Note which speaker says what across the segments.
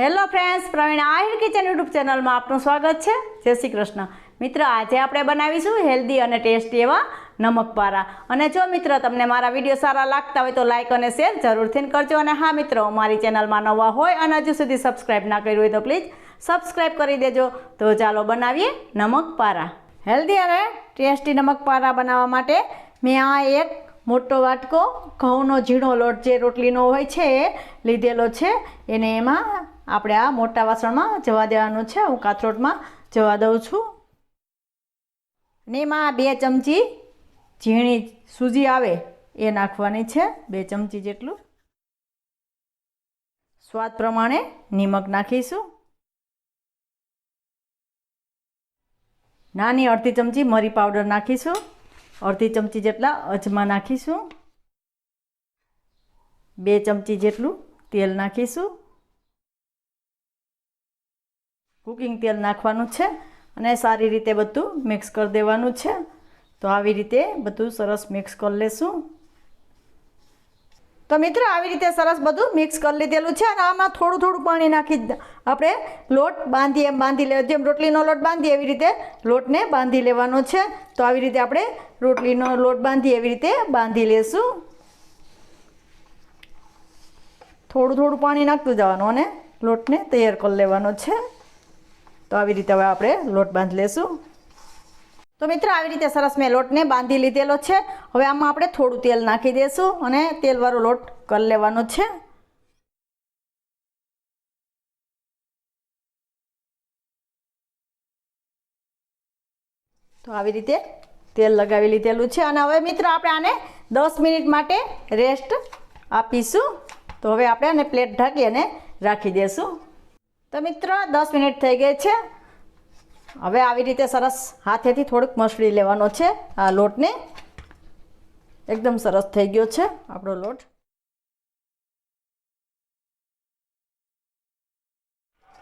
Speaker 1: Hello friends, Praveen Ahir kitchen YouTube ચેનલમાં આપનું સ્વાગત છે. જય શ્રી કૃષ્ણ. મિત્ર, આજે આપણે બનાવીશું હેલ્ધી અને ટેસ્ટી એવા નમક પારા. અને જો મિત્ર, તમને મારા વીડિયો સારા લાગતા હોય તો લાઇક અને શેર જરૂરથી કરજો. અને હા, મિત્રો મારી ચેનલમાં નવા હોય અને હજુ સુધી સબસ્ક્રાઈબ ના કર્યું હોય તો પ્લીઝ સબસ્ક્રાઈબ કરી દેજો. તો ચાલો બનાવીએ નમક પારા. હેલ્ધી અને ટેસ્ટી નમક પારા બનાવવા માટે મેં આ એક મોટો વાટકો ઘઉંનો ઝીણો લોટ જે રોટલીનો હોય છે, એ લીધેલો છે. એને એમાં આપણે આ મોટા વાસણમાં જવા દેવાનું છે. હું કાથરોટમાં જવા દઉં છું. ને એમાં બે ચમચી ઝીણી સૂજી આવે એ નાખવાની છે. બે ચમચી જેટલું. સ્વાદ પ્રમાણે નિમક નાખીશું. નાની અડધી ચમચી મરી પાવડર નાખીશું. અડધી ચમચી જેટલા અજમા નાખીશું. બે ચમચી જેટલું તેલ નાખીશું. કુકિંગ તેલ નાખવાનું છે અને સારી રીતે બધું મિક્સ કરી દેવાનું છે. તો આવી રીતે બધું સરસ મિક્સ કરી લેશું. તો મિત્રો, આવી રીતે સરસ બધું મિક્સ કરી લીધેલું છે અને આમાં થોડું થોડું પાણી નાખી આપણે લોટ બાંધી એમ બાંધી લેવા જેમ રોટલીનો લોટ બાંધી એવી રીતે લોટને બાંધી લેવાનો છે. તો આવી રીતે આપણે રોટલીનો લોટ બાંધી એવી રીતે બાંધી લેશું. થોડું થોડું પાણી નાખતું જવાનું અને લોટને તૈયાર કરી લેવાનો છે. તો આવી રીતે હવે આપણે લોટ બાંધી લેશું. તો મિત્રો, આવી રીતે સરસ મેં લોટને બાંધી લીધેલો છે. હવે આમાં આપણે થોડું તેલ નાખી દઈશું અને તેલવાળો લોટ કરી લેવાનો છે. તો આવી રીતે તેલ લગાવી લીધેલું છે અને હવે મિત્રો, આપણે આને દસ મિનિટ માટે રેસ્ટ આપીશું. તો હવે આપણે આને પ્લેટ ઢાંકી અને રાખી દઈશું તો મિત્રો, દસ મિનિટ થઈ ગઈ છે. હવે આવી રીતે સરસ હાથેથી થોડુંક મસળી લેવાનો છે આ લોટને. એકદમ સરસ થઈ ગયો છે આપણો લોટ.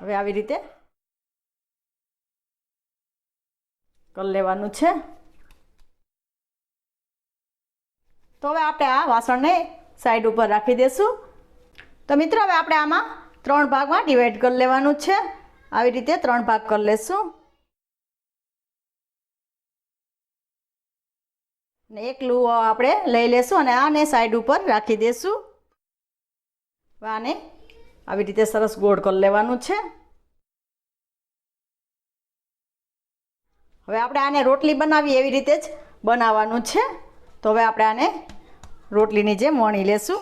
Speaker 1: હવે આવી રીતે કરી લેવાનું છે. તો હવે આપણે આ વાસણને સાઈડ ઉપર રાખી દઈશું તો મિત્રો, હવે આપણે આમાં ત્રણ ભાગમાં ડિવાઈડ કરી લેવાનું છે. આવી રીતે ત્રણ ભાગ કરી લેશું. ને એક લુઓ આપણે લઈ લેશું અને આને સાઈડ ઉપર રાખી દઈશું આને આવી રીતે સરસ ગોળ કરી લેવાનું છે. હવે આપણે આને રોટલી બનાવી એવી રીતે જ બનાવવાનું છે. તો હવે આપણે આને રોટલીની જેમ વણી લેશું.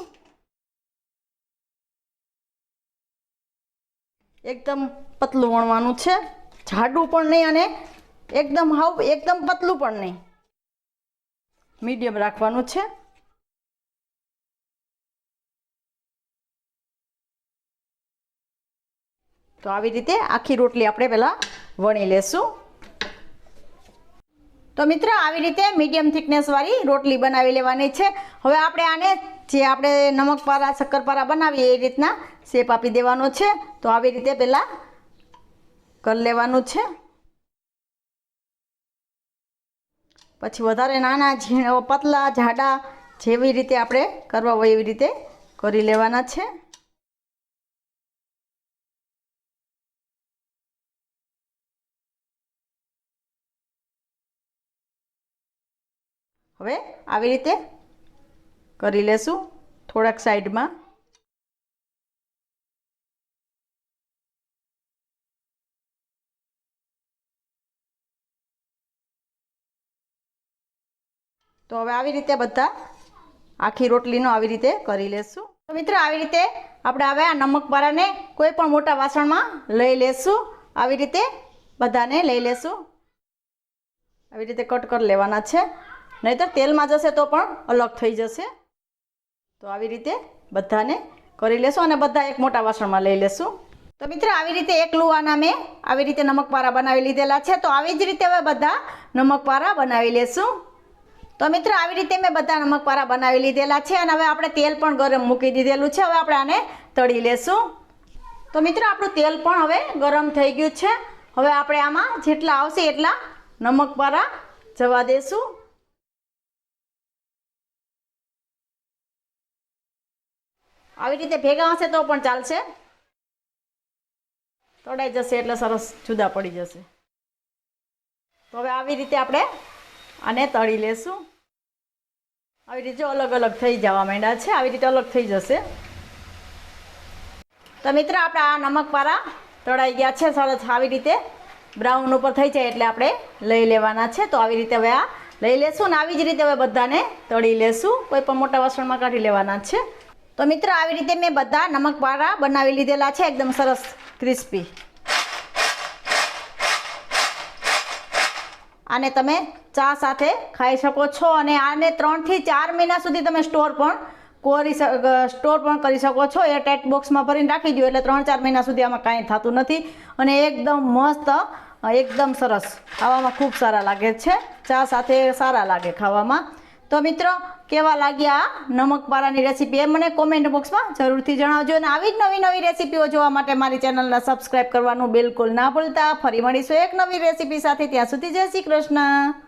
Speaker 1: એકદમ પતલું વણવાનું છે. જાડું પણ નહીં અને એકદમ હાવ, એકદમ પતલું પણ નહીં. મીડિયમ રાખવાનું છે. તો આવી રીતે આખી રોટલી આપણે પહેલાં વણી લેશું. તો મિત્રો, આવી રીતે મીડિયમ થિકનેસવાળી રોટલી બનાવી લેવાની છે. હવે આપણે આને જે આપણે નમકપારા શક્કરપારા બનાવીએ, એ રીતના શેપ આપી દેવાનો છે. તો આવી રીતે પહેલાં કરી લેવાનું છે. પછી વધારે નાના, ઝીણા, પતલા, જાડા જેવી રીતે આપણે કરવા હોય એવી રીતે કરી લેવાના છે. હવે આવી રીતે કરી લેશું થોડાક સાઈડમાં. તો હવે આવી રીતે બધા આખી રોટલીનો આવી રીતે કરી લેશું. તો મિત્રો, આવી રીતે આપણે હવે આ નમકવાળાને કોઈ પણ મોટા વાસણમાં લઈ લેશું. આવી રીતે બધાને લઈ લેશું. આવી રીતે કટ કરી લેવાના છે. નહીંતર તેલમાં જશે તો પણ અલગ થઈ જશે. તો આવી રીતે બધાને કરી લેશું અને બધા એક મોટા વાસણમાં લઈ લેશું. તો મિત્રો, આવી રીતે એક લુવાના મેં આવી રીતે નમકપારા બનાવી લીધેલા છે. તો આવી જ રીતે હવે બધા નમકપારા બનાવી લેશું. તો મિત્રો, આવી રીતે મેં બધા નમકપારા બનાવી લીધેલા છે અને હવે આપણે તેલ પણ ગરમ મૂકી દીધેલું છે. હવે આપણે આને તળી લેશું. તો મિત્રો, આપણું તેલ પણ હવે ગરમ થઈ ગયું છે. હવે આપણે આમાં જેટલા આવશે એટલા નમકપારા જવા દેશું. આવી રીતે ભેગા હશે તો પણ ચાલશે. તળાઈ જશે એટલે સરસ જુદા પડી જશે. તો હવે આવી રીતે આપણે આને તળી લેશું. આવી રીતે અલગ અલગ થઈ જવા માંડ્યા છે, આવી રીતે અલગ થઈ જશે. તો મિત્ર, આપણે આ નમક પારા તળાઈ ગયા છે, સરસ આવી રીતે બ્રાઉન ઉપર થઈ જાય એટલે આપણે લઈ લેવાના છે. તો આવી રીતે હવે આ લઈ લેશું ને આવી જ રીતે હવે બધાને તળી લેશું. કોઈ પણ મોટા વાસણમાં કાઢી લેવાના છે. તો મિત્ર, આવી રીતે મેં બધા નમકવાળા બનાવી લીધેલા છે, એકદમ સરસ ક્રિસ્પી. આને તમે ચા સાથે ખાઈ શકો છો અને આને ત્રણથી ચાર મહિના સુધી તમે સ્ટોર પણ કરી સ્ટોર પણ કરી શકો છો. એ ટાઈટ બોક્સમાં ભરીને રાખી દો એટલે ત્રણ ચાર મહિના સુધી આમાં કાંઈ થતું નથી અને એકદમ મસ્ત એકદમ સરસ. ખાવામાં ખૂબ સારા લાગે છે. ચા સાથે સારા લાગે ખાવામાં. તો મિત્રો, કેવા લાગ્યા આ નમક પારાની રેસીપી? એ મને કોમેન્ટ બોક્સમાં જરૂરથી જણાવજો અને આવી જ નવી નવી રેસીપીઓ જોવા માટે મારી ચેનલને સબસ્ક્રાઈબ કરવાનું બિલકુલ ના ભૂલતા. ફરી મળીશું એક નવી રેસીપી સાથે. ત્યાં સુધી જય શ્રી કૃષ્ણ.